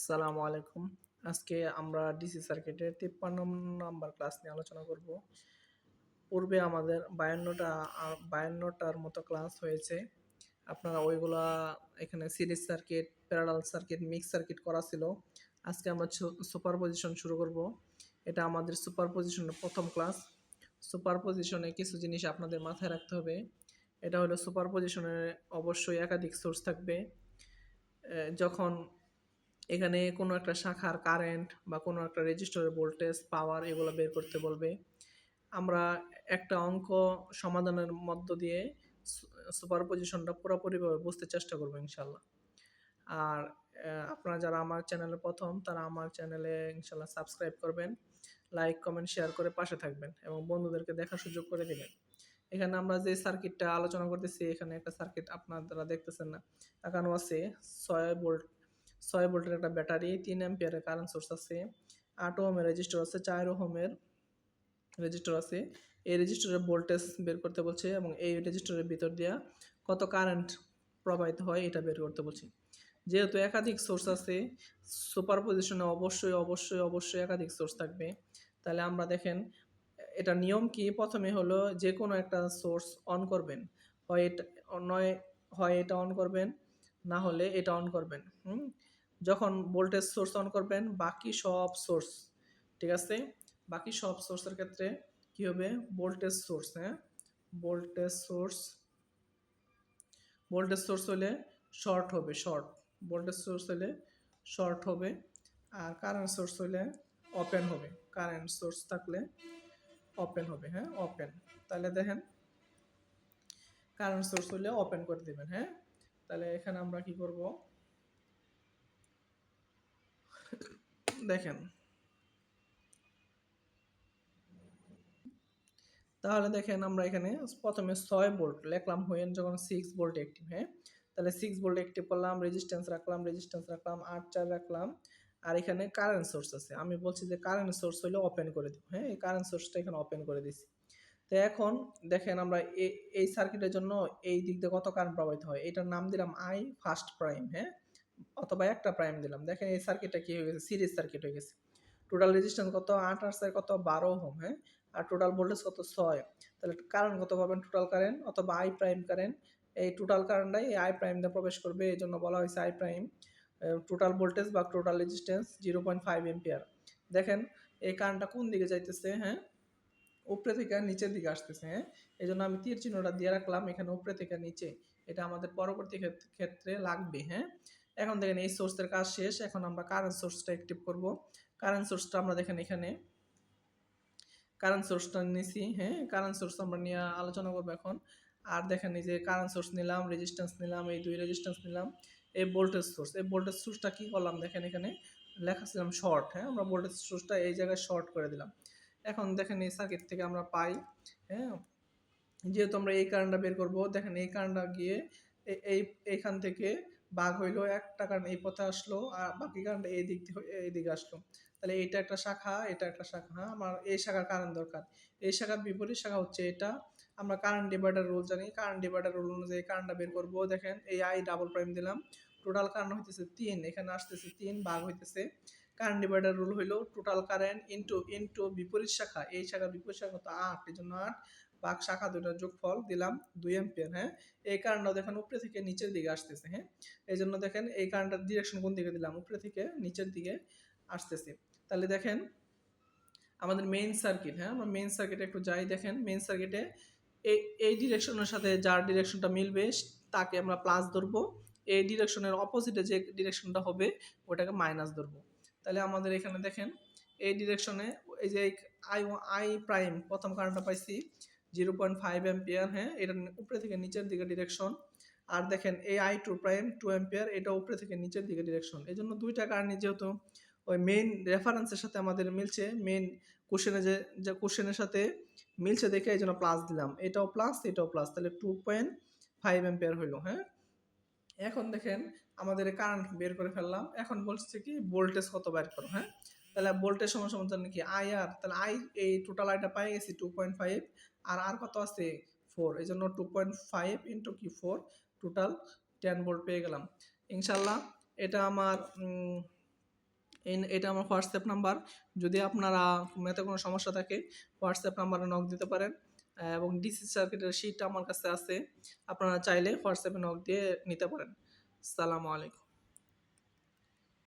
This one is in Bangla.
আসসালামু আলাইকুম। আজকে আমরা ডিসি সার্কিটের তিপ্পান্ন নাম্বার ক্লাস নিয়ে আলোচনা করব। পূর্বে আমাদের বায়ান্নটা বায়ান্নটার মতো ক্লাস হয়েছে। আপনারা ওইগুলা এখানে series circuit parallel circuit mix circuit করা ছিল। আজকে আমরা সুপার পজিশন শুরু করব। এটা আমাদের সুপার পজিশনের প্রথম ক্লাস সুপার পজিশনে কিছু জিনিস আপনাদের মাথায় রাখতে হবে। এটা হলো সুপার পজিশনে অবশ্যই একাধিক সোর্স থাকবে। যখন এখানে কোনো একটা শাখার কারেন্ট বা কোনো একটা রেজিস্টারের ভোল্টেজ পাওয়ার এগুলো বের করতে বলবে। আমরা একটা অঙ্ক সমাধানের মধ্য দিয়ে সুপার পজিশনটা পুরোপুরিভাবে বুঝতে চেষ্টা করব ইনশাল্লাহ। আর আপনারা যারা আমার চ্যানেলে প্রথম, তারা আমার চ্যানেলে ইনশাল্লাহ সাবস্ক্রাইব করবেন লাইক কমেন্ট শেয়ার করে পাশে থাকবেন এবং বন্ধুদেরকে দেখার সুযোগ করে দেবেন। এখানে আমরা যে সার্কিটটা আলোচনা করতেছি, এখানে একটা সার্কিট আপনারা দেখতেছেন না। দেখানো আছে ছয় ভোল্ট ছয় ভোল্টের একটা ব্যাটারি, তিন অ্যাম্পিয়ারের কারেন্ট সোর্স আছে, আট ওহমের রেজিস্টার আছে, চার ওহমের রেজিস্টার আছে। এই রেজিস্টারের ভোল্টেজ বের করতে বলছে এবং এই রেজিস্টারের ভিতর দিয়া কত কারেন্ট প্রবাহিত হয় এটা বের করতে বলছে। যেহেতু একাধিক সোর্স আছে সুপার পজিশনে অবশ্যই অবশ্যই অবশ্যই একাধিক সোর্স থাকবে। তাহলে আমরা দেখেন, এটা নিয়ম কি? প্রথমে হলো যে কোনো একটা সোর্স অন করবেন। হয় এটা, নয়, হয় এটা অন করবেন না হলে এটা অন করবেন, হুম? যখন ভোল্টেজ সোর্স অন করবেন, বাকি সব সোর্স ঠিক আছে? বাকি সব সোর্সের ক্ষেত্রে কি হবে? ভোল্টেজ সোর্স হ্যাঁ? ভোল্টেজ সোর্স ভোল্টেজ সোর্স হলে শর্ট হবে শর্ট ভোল্টেজ সোর্স হলে শর্ট হবে, আর কারেন্ট সোর্স হলে ওপেন হবে কারেন্ট সোর্স থাকলে ওপেন হবে হ্যাঁ? ওপেন তাহলে দেখেন কারেন্ট সোর্স হলে ওপেন করে দিবেন হ্যাঁ? তাহলে এখানে আমরা কি করব? দেখেন। তাহলে দেখেন আমরা এখানে প্রথমে ছয় ভোল্ট লিখলাম হয়ে যখন সিক্স ভোল্ট অ্যাক্টিভ হ্যাঁ? তাহলে সিক্স ভোল্ট অ্যাক্টিভ করলাম রেজিস্ট্যান্স রাখলাম রেজিস্ট্যান্স রাখলাম, আট চার রাখলাম। আর এখানে কারেন্ট সোর্স আছে। আমি বলছি যে কারেন্ট সোর্স হলে ওপেন করে দিব হ্যাঁ? এই কারেন্ট সোর্সটা এখানে ওপেন করে দিছি। তো এখন দেখেন আমরা এই সার্কিটের জন্য এই দিক দিয়ে কত কারেন্ট প্রবাহিত হয়? এটার নাম দিলাম আই ফার্স্ট প্রাইম হ্যাঁ? অথবা একটা প্রাইম দিলাম। দেখেন এই সার্কিটটা কি হয়ে গেছে? সিরিজ সার্কিট হয়ে গেছে। টোটাল রেজিস্ট্যান্স কত? আট আর কত? বারো হোম হ্যাঁ? আর টোটাল ভোল্টেজ কত? ছয়। তাহলে কারেন্ট কত পাবেন? টোটাল কারেন্ট অথবা আই প্রাইম কারেন্ট এই টোটাল কারেন্টটাই এই আই প্রাইম দিয়ে প্রবেশ করবে। এই জন্য বলা হয়েছে আই প্রাইম টোটাল ভোল্টেজ বা total resistance zero point five ampere দেখেন এই কারেন্টটা কোন দিকে যাইতেছে হ্যাঁ? উপরে থেকে নিচের দিকে আসতেছে হ্যাঁ? এই জন্য আমি তীর চিহ্নটা দিয়ে রাখলাম এখানে উপরে থেকে নিচে। এটা আমাদের পরবর্তী ক্ষেত্রে লাগবে হ্যাঁ? এখন দেখেন এই সোর্সের কাজ শেষ। এখন আমরা কারেন্ট সোর্সটা অ্যাক্টিভ করব। কারেন্ট সোর্সটা আমরা দেখেন এখানে। কারেন্ট সোর্সটা নিছি হ্যাঁ? কারেন্ট সোর্স আমরা নিয়ে আলোচনা করব এখন। আর দেখেন এই যে কারেন্ট সোর্স নিলাম রেজিস্ট্যান্স নিলাম, এই দুই রেজিস্ট্যান্স নিলাম। এই ভোল্টেজ সোর্স এই ভোল্টেজ সোর্সটা কী করলাম দেখেন এখানে? লেখা ছিলাম শর্ট হ্যাঁ? আমরা ভোল্টেজ সোর্সটা এই জায়গায় শর্ট করে দিলাম। এখন দেখেন এই সার্কিট থেকে আমরা পাই হ্যাঁ? যেহেতু আমরা এই কারেন্টটা বের করব, দেখেন এই কারেন্টটা গিয়ে এই, এইখান থেকে বাঘ হইল, একটা কারণ এই পথে আসলো, আর বাকি কারণটা এই দিক এই দিকে আসলো। তাহলে এটা একটা শাখা, এটা একটা শাখা হ্যাঁ? আমার এই শাখার কারেন্ট দরকার। এই শাখার বিপরীত শাখা হচ্ছে এটা। আমরা কারেন্ট ডিভাইডার রুল জানি। কারেন্ট ডিভাইডার রুল অনুযায়ী কারেন্টটা বের করব। দেখেন এই আই ডাবল প্রাইম দিলাম। টোটাল কারেন্ট হইতেছে তিন, এখানে আসতেছে তিন, বাঘ হইতেছে কারেন্ট ডিভাইডার রুল হইল টোটাল কারেন্ট ইন্টু ইন্টু বিপরীত শাখা। এই শাখার বিপরীত শাখা তো আট। এই জন্য আট। বাঘ শাখা দুটার যোগফল দিলাম দুই এম্পিয়ার হ্যাঁ? এই কারেন্টটা দেখেন উপরে থেকে নিচের দিকে আসতেছে হ্যাঁ? এই জন্য দেখেন এই কারেন্টটার ডিরেকশন কোন দিকে দিলাম? উপরে থেকে নিচের দিকে আসতেছে। তাহলে দেখেন আমাদের মেইন সার্কিট হ্যাঁ? আমরা মেইন সার্কিটে একটু যাই, দেখেন মেইন সার্কিটে এই এই ডিরেকশনের সাথে যার ডিরেকশনটা মিলবে, তাকে আমরা প্লাস ধরবো। এই ডিরেকশনের অপোজিটে যে ডিরেকশনটা হবে, ওটাকে মাইনাস ধরবো। তাহলে আমাদের এখানে দেখেন, এই ডিরেকশনে এই যে আই আই প্রাইম প্রথম কারেন্টটা পাইছি জিরো পয়েন্ট ফাইভ এম্পিয়ার হ্যাঁ এটা উপরে থেকে নিচের দিকে ডিরেকশন আর দেখেন, এই I two prime two ampere এটা উপরে থেকে নিচের দিকে ডিরেকশন এই জন্য দুইটা কারণে যেহেতু ওই মেইন রেফারেন্সের সাথে আমাদের মিলছে মেইন কোশ্চেনে যে যে কোশ্চেনের সাথে মিলছে দেখে এই জন্য প্লাস দিলাম। এটাও প্লাস এটাও প্লাস তাহলে টু পয়েন্ট ফাইভ এম্পিয়ার হইল হ্যাঁ। এখন দেখেন আমাদের কারেন্ট বের করে ফেললাম। এখন বলছে কি ভোল্টেজ কত বের করো হ্যাঁ? তাহলে ভোল্টেজ সময় সময় কি আই আর তাহলে আই এই টোটাল আইটা পাই গেছি টু পয়েন্ট ফাইভ আর আর কত আছে? ফোর এই জন্য টু পয়েন্ট ফাইভ ইন্টু কি ফোর টোটাল টেন ভোল্ট পেয়ে গেলাম। ইনশাল্লাহ এটা আমার এটা আমার হোয়াটসঅ্যাপ নাম্বার। যদি আপনারা ম্যাথে কোনো সমস্যা থাকে, হোয়াটসঅ্যাপ নাম্বারে নক দিতে পারেন। এবং ডিসি সার্কিটের শিটটা আমার কাছে আছে। আপনারা চাইলে হোয়াটসঅ্যাপে নক দিয়ে নিতে পারেন। সালামু আলাইকুম।